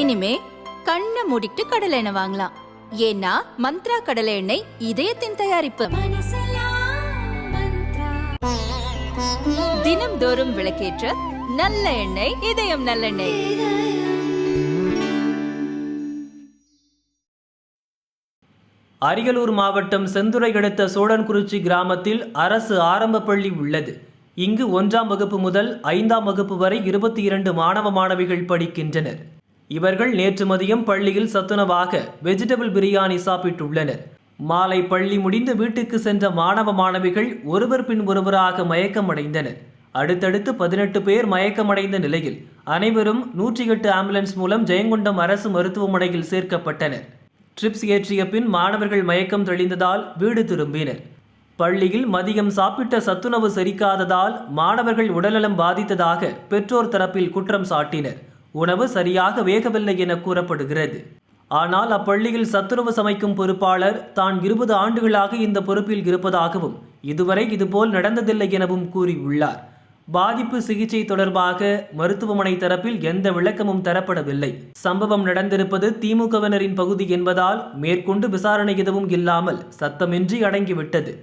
இனிமே கண்ணை மூடிட்டு கடலை எண்ணெய் வாங்கலாம். ஏன்னா மந்த்ரா கடலை எண்ணெய் இதயத்தின் தயாரிப்பு. தினம்தோறும் விளக்கேற்ற நல்ல எண்ணெய் இதயம் நல்லெண்ணெய் அரியலூர் மாவட்டம் செந்துறை அடுத்த சோழன்குறிச்சி கிராமத்தில் அரசு ஆரம்ப பள்ளி உள்ளது. இங்கு ஒன்றாம் வகுப்பு முதல் ஐந்தாம் வகுப்பு வரை இருபத்தி இரண்டு மாணவ மாணவிகள் படிக்கின்றனர். இவர்கள் நேற்று மதியம் பள்ளியில் சத்துணவாக வெஜிடபிள் பிரியாணி சாப்பிட்டுள்ளனர். மாலை பள்ளி முடிந்து வீட்டுக்கு சென்ற மாணவ மாணவிகள் ஒருவர் பின் ஒருவராக மயக்கமடைந்தனர். அடுத்தடுத்து பதினெட்டு பேர் மயக்கமடைந்த நிலையில் அனைவரும் நூற்றி எட்டு ஆம்புலன்ஸ் மூலம் ஜெயங்கொண்டம் அரசு மருத்துவமனையில் சேர்க்கப்பட்டனர். ட்ரிப்ஸ் ஏற்றிய பின் மாணவர்கள் மயக்கம் தெளிந்ததால் வீடு திரும்பினர். பள்ளியில் மதியம் சாப்பிட்ட சத்துணவு செரிக்காததால் மாணவர்கள் உடல்நலம் பாதித்ததாக பெற்றோர் தரப்பில் குற்றம் சாட்டினர். உணவு சரியாக வேகவில்லை என கூறப்படுகிறது. ஆனால் அப்பள்ளியில் சத்துணவு சமைக்கும் பொறுப்பாளர் தான் இருபது ஆண்டுகளாக இந்த பொறுப்பில் இருப்பதாகவும் இதுவரை இதுபோல் நடந்ததில்லை எனவும் கூறியுள்ளார். பாதிப்பு சிகிச்சை தொடர்பாக மருத்துவமனை தரப்பில் எந்த விளக்கமும் தரப்படவில்லை. சம்பவம் நடந்திருப்பது திமுகவினரின் பகுதி என்பதால் மேற்கொண்டு விசாரணை எதுவும் இல்லாமல் சத்தமின்றி அடங்கிவிட்டது.